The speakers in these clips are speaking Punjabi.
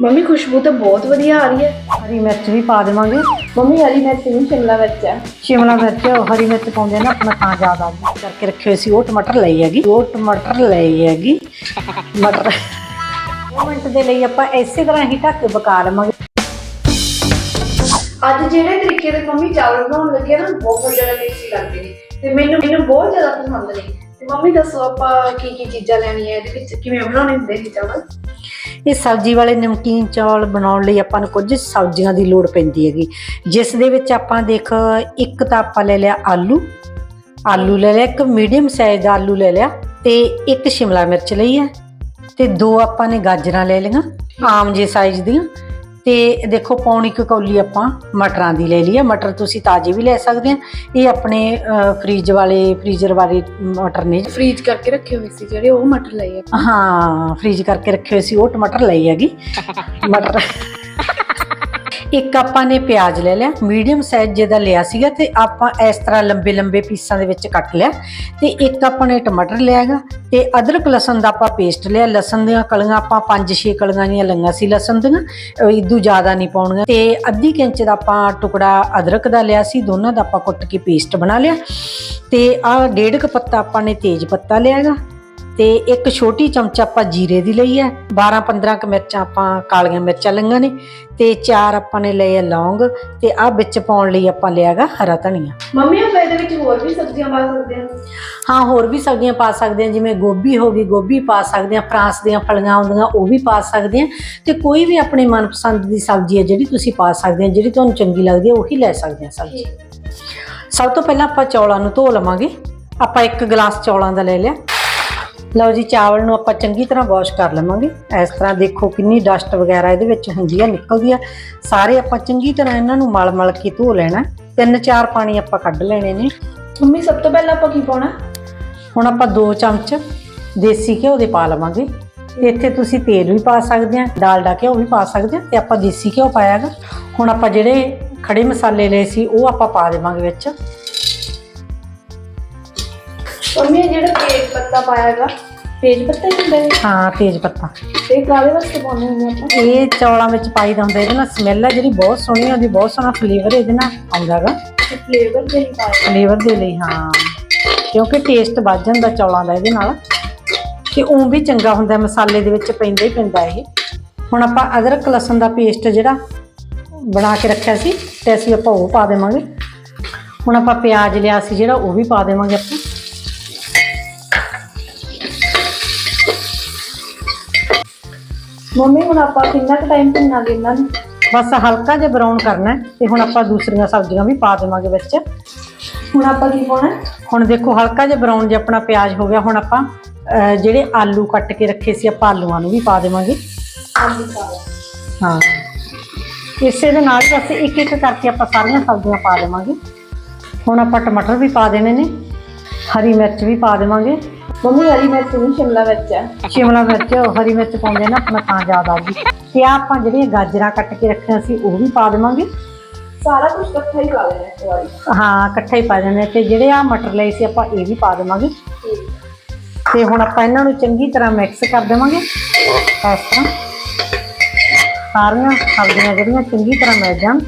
ਮੰਮੀ ਖੁਸ਼ਬੂ ਤਾਂ ਬਹੁਤ ਵਧੀਆ ਆ ਰਹੀ ਹੈ। ਹਰੀ ਮਿਰਚ ਵੀ ਪਾ ਦੇਵਾਂਗੇ। ਮੰਮੀ ਹਰੀ ਮਿਰਚ ਨਹੀਂ ਸ਼ਿਮਲਾ ਮਿਰਚ ਹੈ। ਸ਼ਿਮਲਾ ਮਿਰਚ ਹਰੀ ਮਿਰਚ ਪਾਉਂਦੇ ਨਾ ਆਪਣਾ ਤਾਂ ਜ਼ਿਆਦਾ ਆ ਗਈ ਕਰਕੇ ਰੱਖੇ ਸੀ। ਉਹ ਟਮਾਟਰ ਲਈ ਹੈਗੀ। ਉਹ ਟਮਾਟਰ ਲਈ ਹੈਗੀ। ਮਟਰ 2 ਮਿੰਟ ਦੇ ਲਈ ਆਪਾਂ ਇਸੇ ਤਰ੍ਹਾਂ ਹੀ ਢੱਕ ਕੇ ਪਕਾ ਲਵਾਂਗੇ। ਅੱਜ ਜਿਹੜੇ ਤਰੀਕੇ ਦੇ ਮੰਮੀ ਚਾਵਲ ਬਣਾਉਣ ਲੱਗੇ ਨਾ ਬਹੁਤ ਜ਼ਿਆਦਾ ਟੇਸਟੀ ਲੱਗਦੇ ਨੇ। ਤੇ ਮੈਨੂੰ ਮੈਨੂੰ ਬਹੁਤ ਜ਼ਿਆਦਾ ਪਸੰਦ ਨੇ। ਤੇ ਮੰਮੀ ਦੱਸੋ ਆਪਾਂ ਕੀ ਕੀ ਚੀਜ਼ਾਂ ਲੈਣੀਆਂ ਇਹਦੇ ਵਿੱਚ? ਕਿਵੇਂ ਬਣਾਉਣੇ ਹੁੰਦੇ ਨੇ ਚਾਵਲ? ਇਹ ਸਬਜ਼ੀ ਵਾਲੇ ਨਮਕੀਨ ਚੌਲ ਬਣਾਉਣ ਲਈ ਆਪਾਂ ਨੂੰ ਕੁਝ ਸਬਜ਼ੀਆਂ ਦੀ ਲੋੜ ਪੈਂਦੀ ਹੈਗੀ। ਜਿਸ ਦੇ ਵਿੱਚ ਆਪਾਂ ਦੇਖ ਇੱਕ ਤਾਂ ਆਪਾਂ ਲੈ ਲਿਆ ਆਲੂ। ਆਲੂ ਲੈ ਲਿਆ ਇੱਕ ਮੀਡੀਅਮ ਸਾਈਜ਼ ਦਾ ਆਲੂ ਲੈ ਲਿਆ ਤੇ ਇੱਕ ਸ਼ਿਮਲਾ ਮਿਰਚ ਲਈ ਹੈ। ਤੇ ਦੋ ਆਪਾਂ ਨੇ ਗਾਜਰਾਂ ਲੈ ਲਈਆਂ ਆਮ ਜੇ ਸਾਈਜ਼ ਦੀਆਂ। ਤੇ ਦੇਖੋ ਪੌਣੀ ਕੁ ਕੌਲੀ ਆਪਾਂ ਮਟਰਾਂ ਦੀ ਲੈ ਲਈ ਹੈ ਮਟਰ ਤੁਸੀਂ ਤਾਜ਼ੇ ਵੀ ਲੈ ਸਕਦੇ ਆ। ਇਹ ਆਪਣੇ ਫ੍ਰੀਜ ਵਾਲੇ ਫ੍ਰੀਜ਼ਰ ਵਾਲੇ ਮਟਰ ਨੇ। ਫ੍ਰੀਜ਼ ਕਰਕੇ ਰੱਖੇ ਹੋਏ ਸੀ ਜਿਹੜੇ ਉਹ ਮਟਰ ਲਏ ਆ। ਹਾਂ ਫ੍ਰੀਜ ਕਰਕੇ ਰੱਖੇ ਹੋਏ ਸੀ ਉਹ ਟਮਾਟਰ ਲਈ ਹੈਗੀ। ਮਟਰ ਇੱਕ ਆਪਾਂ ਨੇ ਪਿਆਜ਼ ਲੈ ਲਿਆ ਮੀਡੀਅਮ ਸਾਈਜ਼ ਜਿਹਦਾ ਲਿਆ ਸੀਗਾ ਤੇ ਆਪਾਂ ਇਸ ਤਰ੍ਹਾਂ ਲੰਬੇ ਲੰਬੇ ਪੀਸਾਂ ਦੇ ਵਿੱਚ ਕੱਟ ਲਿਆ। ਤੇ ਇੱਕ ਆਪਾਂ ਨੇ ਟਮਾਟਰ ਲਿਆ ਹੈਗਾ ਤੇ ਅਦਰਕ ਲਸਣ ਦਾ ਆਪਾਂ ਪੇਸਟ ਲਿਆ। ਲਸਣ ਦੀਆਂ ਕਲੀਆਂ ਆਪਾਂ 5-6 ਕਲੀਆਂ ਦੀਆਂ ਲਈਆਂ ਸੀ ਲਸਣ ਦੀਆਂ ਅਹ ਜ਼ਿਆਦਾ ਨਹੀਂ ਪਾਉਣੀਆਂ। ਤੇ ਅੱਧੀ ਕਿੰਚ ਦਾ ਆਪਾਂ ਟੁਕੜਾ ਅਦਰਕ ਦਾ ਲਿਆ ਸੀ, ਦੋਨਾਂ ਦਾ ਆਪਾਂ ਕੁੱਟ ਕੇ ਪੇਸਟ ਬਣਾ ਲਿਆ। ਤੇ ਆਹ ਡੇਢ ਕੁ ਪੱਤਾ ਆਪਾਂ ਨੇ ਤੇਜ ਪੱਤਾ ਲਿਆ ਹੈਗਾ। ਤੇ ਇੱਕ ਛੋਟੀ ਚਮਚ ਆਪਾਂ ਜੀਰੇ ਦੀ ਲਈ ਹੈ। 12-15 ਕ ਮਿਰਚਾਂ ਆਪਾਂ ਕਾਲੀਆਂ ਮਿਰਚਾਂ ਲਈਆਂ ਨੇ ਤੇ ਚਾਰ ਆਪਾਂ ਨੇ ਲਏ ਆ ਲੌਂਗ ਤੇ ਆ ਵਿੱਚ ਪਾਉਣ ਲਈ ਆਪਾਂ ਲਿਆਗਾ ਹਰਾ ਧਨੀਆ। ਮੰਮੀ ਆਪਾਂ ਇਹਦੇ ਵਿੱਚ ਹੋਰ ਵੀ ਸਬਜ਼ੀਆਂ ਪਾ ਸਕਦੇ ਹਾਂ? ਹਾਂ ਹੋਰ ਵੀ ਸਬਜ਼ੀਆਂ ਪਾ ਸਕਦੇ ਹਾਂ ਜਿਵੇਂ ਗੋਭੀ ਹੋ ਗਈ ਗੋਭੀ ਪਾ ਸਕਦੇ ਹਾਂ ਫਰਾਂਸ ਦੀਆਂ ਫਲੀਆਂ ਆਉਂਦੀਆਂ ਉਹ ਵੀ ਪਾ ਸਕਦੇ ਹਾਂ ਤੇ ਕੋਈ ਵੀ ਆਪਣੀ ਮਨਪਸੰਦ ਦੀ ਸਬਜ਼ੀ ਹੈ ਜਿਹੜੀ ਤੁਸੀਂ ਪਾ ਸਕਦੇ ਹੋ ਜਿਹੜੀ ਤੁਹਾਨੂੰ ਚੰਗੀ ਲੱਗਦੀ ਹੈ ਉਹੀ ਲੈ ਸਕਦੇ ਹਾਂ ਸਬਜ਼ੀ। ਸਭ ਤੋਂ ਪਹਿਲਾਂ ਆਪਾਂ ਚੌਲਾਂ ਨੂੰ ਧੋ ਲਵਾਂਗੇ। ਆਪਾਂ ਇੱਕ ਗਲਾਸ ਚੌਲਾਂ ਦਾ ਲੈ ਲਿਆ। ਲਓ ਜੀ ਚਾਵਲ ਨੂੰ ਆਪਾਂ ਚੰਗੀ ਤਰ੍ਹਾਂ ਵਾਸ਼ ਕਰ ਲਵਾਂਗੇ। ਇਸ ਤਰ੍ਹਾਂ ਦੇਖੋ ਕਿੰਨੀ ਡਸਟ ਵਗੈਰਾ ਇਹਦੇ ਵਿੱਚ ਹੁੰਦੀ ਆ ਨਿਕਲਦੀ ਆ। ਸਾਰੇ ਆਪਾਂ ਚੰਗੀ ਤਰ੍ਹਾਂ ਇਹਨਾਂ ਨੂੰ ਮਲ ਮਲ ਕੇ ਧੋ ਲੈਣਾ। ਤਿੰਨ ਚਾਰ ਪਾਣੀ ਆਪਾਂ ਕੱਢ ਲੈਣੇ ਨੇ। ਮੰਮੀ ਸਭ ਤੋਂ ਪਹਿਲਾਂ ਆਪਾਂ ਕੀ ਪਾਉਣਾ? ਹੁਣ ਆਪਾਂ 2 ਚਮਚ ਦੇਸੀ ਘਿਓ ਦੇ ਪਾ ਲਵਾਂਗੇ। ਇੱਥੇ ਤੁਸੀਂ ਤੇਲ ਵੀ ਪਾ ਸਕਦੇ ਆ ਡਾਲਡਾ ਘਿਓ ਵੀ ਪਾ ਸਕਦੇ ਆ ਤੇ ਆਪਾਂ ਦੇਸੀ ਘਿਓ ਪਾਇਆਗਾ। ਹੁਣ ਆਪਾਂ ਜਿਹੜੇ ਖੜੇ ਮਸਾਲੇ ਲਏ ਸੀ ਉਹ ਆਪਾਂ ਪਾ ਦੇਵਾਂਗੇ ਵਿੱਚ। ਮੰਮੀ ਇਹ ਜਿਹੜਾ ਤੇਜ ਪੱਤਾ ਪਾਇਆਗਾ ਤੇਜ ਪੱਤਾ ਹੀ ਹੁੰਦਾ ਹੈ ਹਾਂ ਤੇਜ ਪੱਤਾ। ਤੇ ਕਾਲੇ ਵਾਸਤੇ ਪਾਉਣੇ ਹੁੰਦੇ ਆਪਾਂ? ਇਹ ਚੌਲਾਂ ਵਿੱਚ ਪਾਈ ਦਾ ਹੁੰਦਾ ਇਹਦੇ ਨਾਲ ਸਮੈਲ ਹੈ ਜਿਹੜੀ ਬਹੁਤ ਸੋਹਣੀ ਆਉਂਦੀ ਬਹੁਤ ਸੋਹਣਾ ਫਲੇਵਰ ਇਹਦੇ ਨਾਲ ਆਉਂਦਾਗਾ ਫਲੇਵਰ ਦੇ ਲਈ ਪਾਇਆ। ਫਲੇਵਰ ਦੇ ਲਈ ਹਾਂ। ਕਿਉਂਕਿ ਟੇਸਟ ਵੱਧ ਜਾਂਦਾ ਚੌਲਾਂ ਦਾ ਇਹਦੇ ਨਾਲ। ਤੇ ਉਹ ਵੀ ਚੰਗਾ ਹੁੰਦਾ ਮਸਾਲੇ ਦੇ ਵਿੱਚ ਪੈਂਦਾ ਹੀ ਪੈਂਦਾ ਇਹ। ਹੁਣ ਆਪਾਂ ਅਦਰਕ ਲਸਣ ਦਾ ਪੇਸਟ ਜਿਹੜਾ ਬਣਾ ਕੇ ਰੱਖਿਆ ਸੀ ਤੇ ਅਸੀਂ ਆਪਾਂ ਉਹ ਪਾ ਦੇਵਾਂਗੇ। ਹੁਣ ਆਪਾਂ ਪਿਆਜ਼ ਲਿਆ ਸੀ ਜਿਹੜਾ ਉਹ ਵੀ ਪਾ ਦੇਵਾਂਗੇ ਆਪਾਂ। ਮੰਮੀ ਹੁਣ ਆਪਾਂ ਕਿੰਨਾ ਕੁ ਟਾਈਮ ਭੁੰਨਾਂਗੇ ਇਹਨਾਂ ਨੂੰ? ਬਸ ਹਲਕਾ ਜਿਹਾ ਬਰਾਊਨ ਕਰਨਾ ਹੈ ਤੇ ਹੁਣ ਆਪਾਂ ਦੂਸਰੀਆਂ ਸਬਜ਼ੀਆਂ ਵੀ ਪਾ ਦੇਵਾਂਗੇ ਵਿੱਚ। ਹੁਣ ਆਪਾਂ ਕੀ ਪਾਉਣਾ? ਹੁਣ ਦੇਖੋ ਹਲਕਾ ਜਿਹਾ ਬਰਾਊਨ ਜਿਹਾ ਆਪਣਾ ਪਿਆਜ਼ ਹੋ ਗਿਆ। ਹੁਣ ਆਪਾਂ ਅਹ, ਜਿਹੜੇ ਆਲੂ ਕੱਟ ਕੇ ਰੱਖੇ ਸੀ ਆਪਾਂ ਆਲੂਆਂ ਨੂੰ ਵੀ ਪਾ ਦੇਵਾਂਗੇ। ਆਲੂ ਹਾਂ। ਇਸੇ ਦੇ ਨਾਲ ਹੀ ਬਸ ਇੱਕ ਇੱਕ ਕਰਕੇ ਆਪਾਂ ਸਾਰੀਆਂ ਸਬਜ਼ੀਆਂ ਪਾ ਦੇਵਾਂਗੇ। ਹੁਣ ਆਪਾਂ ਟਮਾਟਰ ਵੀ ਪਾ ਦੇਣੇ ਨੇ। ਹਰੀ ਮਿਰਚ ਵੀ ਪਾ ਦੇਵਾਂਗੇ। ਮੰਮੀ ਹਰੀ ਮਿਰਚ ਨਹੀਂ ਸ਼ਿਮਲਾ ਮਿਰਚ ਹੈ ਸ਼ਿਮਲਾ ਮਿਰਚ ਹਰੀ ਮਿਰਚ ਪਾਉਂਦੇ ਨਾ ਆਪਣਾ ਤਾਂ ਜ਼ਿਆਦਾ ਆ ਗਈ ਤੇ ਆਹ ਆਪਾਂ ਜਿਹੜੀਆਂ ਗਾਜਰਾਂ ਕੱਟ ਕੇ ਰੱਖੀਆਂ ਸੀ ਉਹ ਵੀ ਪਾ ਦੇਵਾਂਗੇ। ਸਾਰਾ ਕੁਝ ਇਕੱਠਾ ਹੀ ਪਾ ਦੇਣਾ ਇੱਕ ਵਾਰੀ। ਹਾਂ ਇਕੱਠਾ ਹੀ ਪਾ ਦੇਣੇ ਤੇ ਜਿਹੜੇ ਆ ਮਟਰ ਲਏ ਸੀ ਆਪਾਂ ਇਹ ਵੀ ਪਾ ਦੇਵਾਂਗੇ। ਤੇ ਹੁਣ ਆਪਾਂ ਇਹਨਾਂ ਨੂੰ ਚੰਗੀ ਤਰ੍ਹਾਂ ਮਿਕਸ ਕਰ ਦੇਵਾਂਗੇ। ਇਸ ਤਰ੍ਹਾਂ। ਸਾਰੀਆਂ ਸਬਜ਼ੀਆਂ ਜਿਹੜੀਆਂ ਚੰਗੀ ਤਰ੍ਹਾਂ ਮਿਲ ਜਾਣ।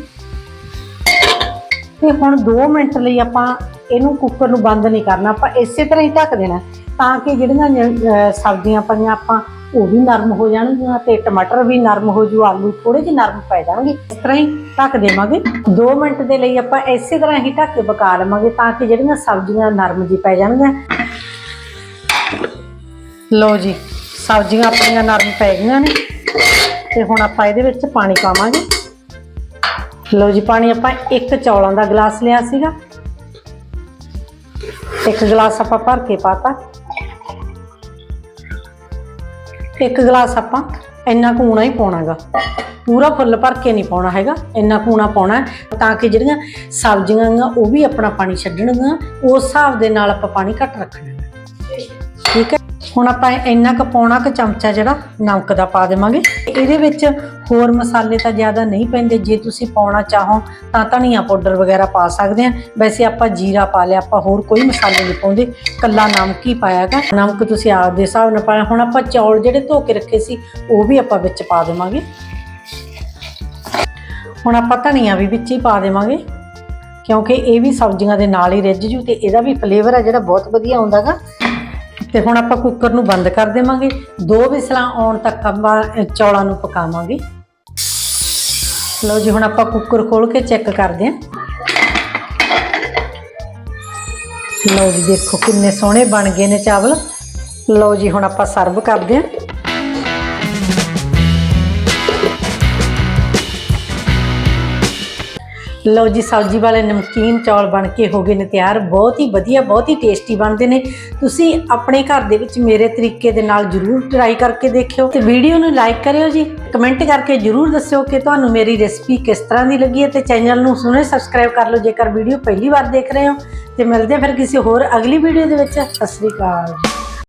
ਤੇ ਹੁਣ 2 ਮਿੰਟ ਲਈ ਆਪਾਂ ਇਹਨੂੰ ਕੁੱਕਰ ਨੂੰ ਬੰਦ ਨਹੀਂ ਕਰਨਾ, ਆਪਾਂ ਇਸੇ ਤਰ੍ਹਾਂ ਹੀ ਢੱਕ ਦੇਣਾ। ਤਾਂ ਕਿ ਜਿਹੜੀਆਂ ਸਬਜ਼ੀਆਂ ਪਈਆਂ ਆਪਾਂ, ਉਹ ਵੀ ਨਰਮ ਹੋ ਜਾਣਗੀਆਂ ਤੇ ਟਮਾਟਰ ਵੀ ਨਰਮ ਹੋ ਜੂ, ਆਲੂ ਥੋੜੇ ਜਿਹੇ ਨਰਮ ਪੈ ਜਾਣਗੇ। ਇਸ ਤਰ੍ਹਾਂ ਹੀ ਢੱਕ ਦੇਵਾਂਗੇ। 2 ਮਿੰਟ ਦੇ ਲਈ ਆਪਾਂ ਇਸੇ ਤਰ੍ਹਾਂ ਹੀ ਢੱਕ ਕੇ ਪਕਾ ਲਵਾਂਗੇ ਤਾਂ ਕਿ ਜਿਹੜੀਆਂ ਸਬਜ਼ੀਆਂ ਨਰਮ ਜੀ ਪੈ ਜਾਣਗੀਆਂ। ਲਓ ਜੀ, ਸਬਜ਼ੀਆਂ ਆਪਣੀਆਂ ਨਰਮ ਪੈ ਗਈਆਂ ਨੇ। ਤੇ ਹੁਣ ਆਪਾਂ ਇਹਦੇ ਵਿੱਚ ਪਾਣੀ ਪਾਵਾਂਗੇ। ਲਓ ਜੀ, ਪਾਣੀ ਆਪਾਂ ਇੱਕ ਚੌਲਾਂ ਦਾ ਗਲਾਸ ਲਿਆ ਸੀਗਾ। ਇੱਕ ਗਲਾਸ ਆਪਾਂ ਭਰ ਕੇ ਪਾਤਾ। ਇੱਕ ਗਲਾਸ ਆਪਾਂ ਇੰਨਾ ਕੂਣਾ ਹੀ ਪਾਉਣਾਗਾ। ਪੂਰਾ ਫੁੱਲ ਭਰ ਕੇ ਨਹੀਂ ਪਾਉਣਾ ਹੈਗਾ, ਇੰਨਾ ਕੂਣਾ ਪਾਉਣਾ ਤਾਂ ਕਿ ਜਿਹੜੀਆਂ ਸਬਜ਼ੀਆਂ ਗਾ ਉਹ ਵੀ ਆਪਣਾ ਪਾਣੀ ਛੱਡਣਗੀਆਂ, ਉਸ ਹਿਸਾਬ ਦੇ ਨਾਲ ਆਪਾਂ ਪਾਣੀ ਘੱਟ ਰੱਖਣਾ ਠੀਕ ਹੈ? ਹੁਣ ਆਪਾਂ ਇੰਨਾ ਕੁ ਪੌਣਾ ਕੁ ਚਮਚਾ ਜਿਹੜਾ ਨਮਕ ਦਾ ਪਾ ਦੇਵਾਂਗੇ। ਇਹਦੇ ਵਿੱਚ ਹੋਰ ਮਸਾਲੇ ਤਾਂ ਜ਼ਿਆਦਾ ਨਹੀਂ ਪੈਂਦੇ। ਜੇ ਤੁਸੀਂ ਪਾਉਣਾ ਚਾਹੋ ਤਾਂ ਧਨੀਆ ਪਾਊਡਰ ਵਗੈਰਾ ਪਾ ਸਕਦੇ ਆ। ਵੈਸੇ ਆਪਾਂ ਜੀਰਾ ਪਾ ਲਿਆ, ਆਪਾਂ ਹੋਰ ਕੋਈ ਮਸਾਲੇ ਨਹੀਂ ਪਾਉਂਦੇ। ਕੱਲਾ ਨਮਕ ਹੀ ਪਾਇਆਗਾ ਨਮਕ ਤੁਸੀਂ ਆਪ ਦੇ ਹਿਸਾਬ ਨਾਲ ਪਾਇਆ। ਹੁਣ ਆਪਾਂ ਚੌਲ ਜਿਹੜੇ ਧੋ ਕੇ ਰੱਖੇ ਸੀ, ਉਹ ਵੀ ਆਪਾਂ ਵਿੱਚ ਪਾ ਦੇਵਾਂਗੇ। ਹੁਣ ਆਪਾਂ ਧਨੀਆ ਵੀ ਵਿੱਚ ਹੀ ਪਾ ਦੇਵਾਂਗੇ। ਕਿਉਂਕਿ ਇਹ ਵੀ ਸਬਜ਼ੀਆਂ ਦੇ ਨਾਲ ਹੀ ਰਿੱਝ ਜੂ ਤੇ ਇਹਦਾ ਵੀ ਫਲੇਵਰ ਹੈ ਜਿਹੜਾ ਬਹੁਤ ਵਧੀਆ ਆਉਂਦਾਗਾ ਤੇ ਹੁਣ ਆਪਾਂ ਕੁੱਕਰ ਨੂੰ ਬੰਦ ਕਰ ਦੇਵਾਂਗੇ। ਦੋ ਵਿਸਲਾਂ ਆਉਣ ਤੱਕ ਆਪਾਂ ਚੌਲਾਂ ਨੂੰ ਪਕਾਵਾਂਗੇ। ਲਓ ਜੀ, ਹੁਣ ਆਪਾਂ ਕੁੱਕਰ ਖੋਲ ਕੇ ਚੈੱਕ ਕਰਦੇ ਹਾਂ। ਲਓ ਜੀ, ਦੇਖੋ ਕਿੰਨੇ ਸੋਹਣੇ ਬਣ ਗਏ ਨੇ ਚਾਵਲ। ਲਓ ਜੀ, ਹੁਣ ਆਪਾਂ ਸਰਵ ਕਰਦੇ ਹਾਂ। ਲਓ ਜੀ, ਸਬਜ਼ੀ ਵਾਲੇ ਨਮਕੀਨ ਚੌਲ ਬਣ ਕੇ ਹੋ ਗਏ ਨੇ ਤਿਆਰ। ਬਹੁਤ ਹੀ ਵਧੀਆ, ਬਹੁਤ ਹੀ ਟੇਸਟੀ ਬਣਦੇ ਨੇ। ਤੁਸੀਂ ਆਪਣੇ ਘਰ ਦੇ ਵਿੱਚ ਮੇਰੇ ਤਰੀਕੇ ਦੇ ਨਾਲ ਜਰੂਰ ਟਰਾਈ ਕਰਕੇ ਦੇਖਿਓ ਤੇ ਵੀਡੀਓ ਨੂੰ ਲਾਈਕ ਕਰਿਓ ਜੀ। ਕਮੈਂਟ ਕਰਕੇ ਜਰੂਰ ਦੱਸਿਓ ਕਿ ਤੁਹਾਨੂੰ ਮੇਰੀ ਰੈਸਪੀ ਕਿਸ ਤਰ੍ਹਾਂ ਦੀ ਲੱਗੀ ਹੈ ਤੇ ਚੈਨਲ ਨੂੰ ਸੁਣੇ ਸਬਸਕ੍ਰਾਈਬ ਕਰ ਲਓ ਜੇਕਰ ਵੀਡੀਓ ਪਹਿਲੀ ਵਾਰ ਦੇਖ ਰਹੇ ਹੋ। ਤੇ ਮਿਲਦੇ ਫਿਰ ਕਿਸੇ ਹੋਰ ਅਗਲੀ ਵੀਡੀਓ ਦੇ ਵਿੱਚ। ਸਤਿ ਸ੍ਰੀ ਅਕਾਲ।